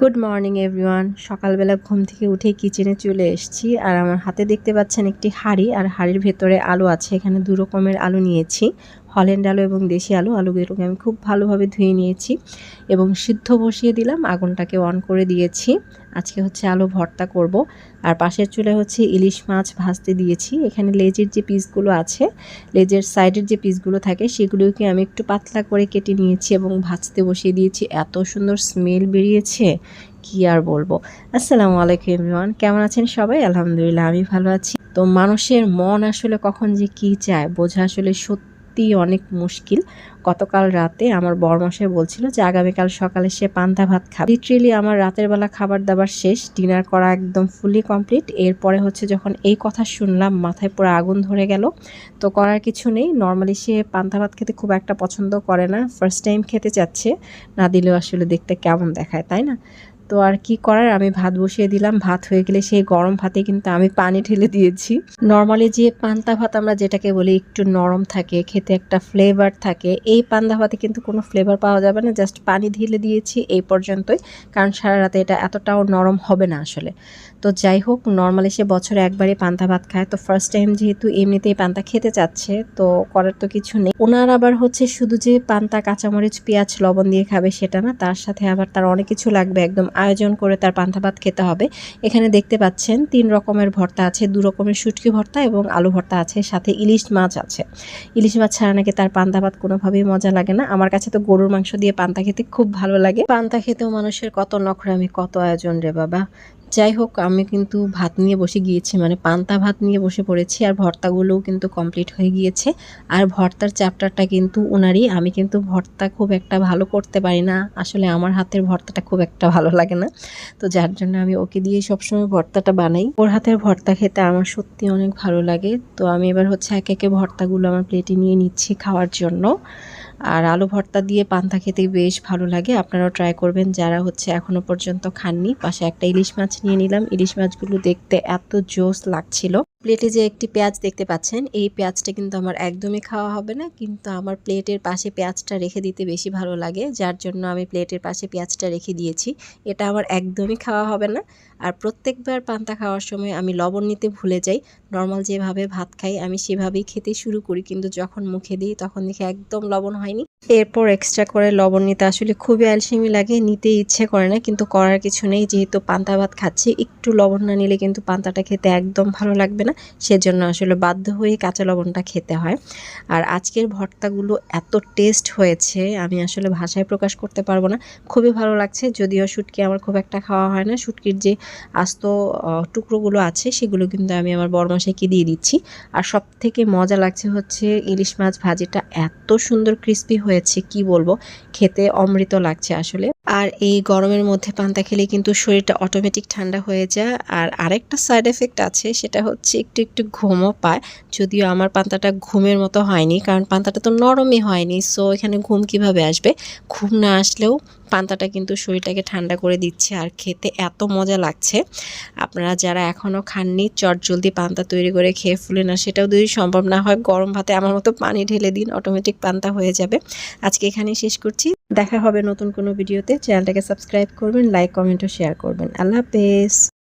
Good morning everyone সকালবেলা ঘুম থেকে উঠে কিচেনে চলে এসেছি আর আমার হাতে দেখতে পাচ্ছেন একটি হাড়ি আর হাড়ির ভেতরে আলু আছে। এখানে দু রকমের আলু নিয়েছি। হল্যান্ড আলু এবং দেশি আলু, আলুগুলোকে আমি খুব ভালোভাবে ধুয়ে নিয়েছি এবং সিদ্ধ বসিয়ে দিলাম, আগুনটাকে অন করে দিয়েছি। আজকে হচ্ছে আলু ভর্তা করব। আর পাশের চুলে হচ্ছে ইলিশ মাছ ভাজতে দিয়েছি। এখানে লেজের যে পিসগুলো আছে, লেজের সাইডের যে পিসগুলো থাকে, সেগুলোকে আমি একটু পাতলা করে কেটে নিয়েছি এবং ভাজতে বসিয়ে দিয়েছি। এত সুন্দর স্মেল বেরিয়েছে, কি আর বলব। আসসালামু আলাইকুম এভরিওয়ান, কেমন আছেন সবাই? আলহামদুলিল্লাহ, আমি ভালো আছি। তো মানুষের মন আসলে কখন যে কি চায়, বোঝা আসলে সত্যি অনেক মুশকিল। গতকাল রাতে আমার বরমশাই বলছিল যে, আগামীকাল সকালে সে পান্তা ভাত খাবে। লিটারেলি আমার রাতের বেলা খাবার দাবার শেষ ডিনার করা একদম ফুলি কমপ্লিট এরপরে হচ্ছে যখন এই কথা শুনলাম, মাথায় পুরো আগুন ধরে গেল। তো করার কিছু নেই। নর্মালি সে পান্তা ভাত খেতে খুব একটা পছন্দ করে না। ফার্স্ট টাইম খেতে চাচ্ছে। না দিলেও আসলে দেখতে কেমন দেখায়, তাই না? তো আর কি করার? আমি ভাত বসিয়ে দিলাম, ভাত হয়ে গেলে সেই গরম ভাতে কিন্তু আমি পানি ঢেলে দিয়েছি। নর্মালি যে পান্তা ভাত আমরা যেটাকে বলি, একটু নরম থাকে, খেতে একটা ফ্লেভার থাকে, এই পান্তা ভাতে কিন্তু কোনো ফ্লেভার পাওয়া যাবে না জাস্ট পানি ঢেলে দিয়েছি এই পর্যন্তই, কারণ সারা রাতে এটা এতটাও নরম হবে না আসলে। তো যাই হোক নর্মালি সে বছরে একবারই পান্তা ভাত খায়, তো ফার্স্ট টাইম যেহেতু এমনিতেই পান্তা খেতে চাচ্ছে, তো করার তো কিছু নেই। ওনার আবার হচ্ছে শুধু যে পান্তা, কাঁচামরিচ, পেঁয়াজ, লবণ দিয়ে খাবে সেটা না, তার সাথে আবার তার অনেক কিছু লাগবে, একদম আয়োজন করে তার পান্তা ভাত খেতে হবে। এখানে দেখতে পাচ্ছেন তিন রকমের ভর্তা আছে, দু রকমের শুটকি ভর্তা এবং আলু ভর্তা আছে, সাথে ইলিশ মাছ আছে। ইলিশ মাছ ছাড়া নাকি তার পান্তা ভাত কোনোভাবেই মজা লাগে না। আমার কাছে তো গরুর মাংস দিয়ে পান্তা খেতে খুব ভালো লাগে। পান্তা খেতেও মানুষের কত নখরামি, কত আয়োজন রে বাবা। যাই হোক, আমি কিন্তু ভাত নিয়ে বসে গিয়েছি মানে পান্তা ভাত নিয়ে বসে পড়েছি আর ভর্তাগুলোও কিন্তু কমপ্লিট হয়ে গিয়েছে। আর ভর্তার চ্যাপ্টারটা কিন্তু ওনারই, আমি কিন্তু ভর্তা খুব একটা ভালো করতে পারি না। আসলে আমার হাতের ভর্তাটা খুব একটা ভালো লাগে না। তো যার জন্য আমি ওকে দিয়ে সবসময় ভর্তাটা বানাই। ওর হাতের ভর্তা খেতে আমার সত্যি অনেক ভালো লাগে। তো আমি এবার হচ্ছে একে একে ভর্তাগুলো আমার প্লেটে নিয়ে নিচ্ছি খাওয়ার জন্য। আর আলু ভর্তা দিয়ে পান্তা খেতে বেশ ভালো লাগে। আপনারাও ট্রাই করবেন। যারা হচ্ছে এখনও পর্যন্ত খাননি, পাশে একটা ইলিশ মাছ নিয়ে নিলাম। ইলিশ মাছগুলো দেখতে এত জোস লাগছিল। প্লেটে যে একটি পেঁয়াজ দেখতে পাচ্ছেন, এই পেঁয়াজটা কিন্তু আমার একদমই খাওয়া হবে না। কিন্তু আমার প্লেটের পাশে পেঁয়াজটা রেখে দিতে বেশি ভালো লাগে, যার জন্য আমি প্লেটের পাশে পেঁয়াজটা রেখে দিয়েছি। এটা আমার একদমই খাওয়া হবে না। আর প্রত্যেকবার পান্তা খাওয়ার সময় আমি লবণ নিতে ভুলে যাই। নর্মাল যেভাবে ভাত খাই, আমি সেভাবেই খেতে শুরু করি। কিন্তু যখন মুখে দিই, তখন দেখি একদম লবণ হয়নি। এরপর এক্সট্রা করে লবণ নিতে আসলে খুবই অ্যালসেমি লাগে, নিতে ইচ্ছে করে না। কিন্তু করার কিছু নেই। যেহেতু পান্তা ভাত খাচ্ছি, একটু লবণ না নিলে কিন্তু পান্তাটা খেতে একদম ভালো লাগবে না? সেজন্য আসলে বাধ্য হয়ে কাঁচা লবণটা খেতে হয়। আর আজকের ভর্তাগুলো এত টেস্ট হয়েছে, আমি আসলে ভাষায় প্রকাশ করতে পারব না। খুবই ভালো লাগছে, যদিও শুটকি আমার খুব একটা খাওয়া হয় না। শুটকির যে আস্ত টুকরোগুলো আছে, সেগুলো কিন্তু আমি আমার বরমাসাইকে দিয়ে দিচ্ছি। আর সব থেকে মজা লাগছে হচ্ছে ইলিশ মাছ ভাজিটা এত সুন্দর ক্রিস্পি হয়েছে, কি বলব? খেতে অমৃত লাগছে আসলে। আর এই গরমের মধ্যে পান্তা খেলে কিন্তু শরীরটা অটোমেটিক ঠান্ডা হয়ে যায়। আর আরেকটা সাইড এফেক্ট আছে, সেটা হচ্ছে একটু একটু ঘুমও পায়। যদিও আমার পান্তাটা ঘুমের মতো হয়নি, কারণ পান্তাটা তো নরমই হয়নি। সো এখানে ঘুম কীভাবে আসবে? ঘুম না আসলেও পান্তাটা কিন্তু শরীরটাকে ঠান্ডা করে দিচ্ছে আর খেতে এত মজা লাগছে। আপনারা যারা এখনও খাননি, চট জলদি পান্তা তৈরি করে খেয়ে ফুলে না, সেটাও যদি সম্ভব না হয়, গরম ভাতে আমার মতো পানি ঢেলে দিন অটোমেটিক পান্তা হয়ে যাবে। আজকে এখানেই শেষ করছি। দেখা হবে নতুন কোনো ভিডিওতে। চ্যানেলটাকে সাবস্ক্রাইব করবেন লাইক কমেন্ট ও শেয়ার করবেন। আল্লাহ হাফেজ।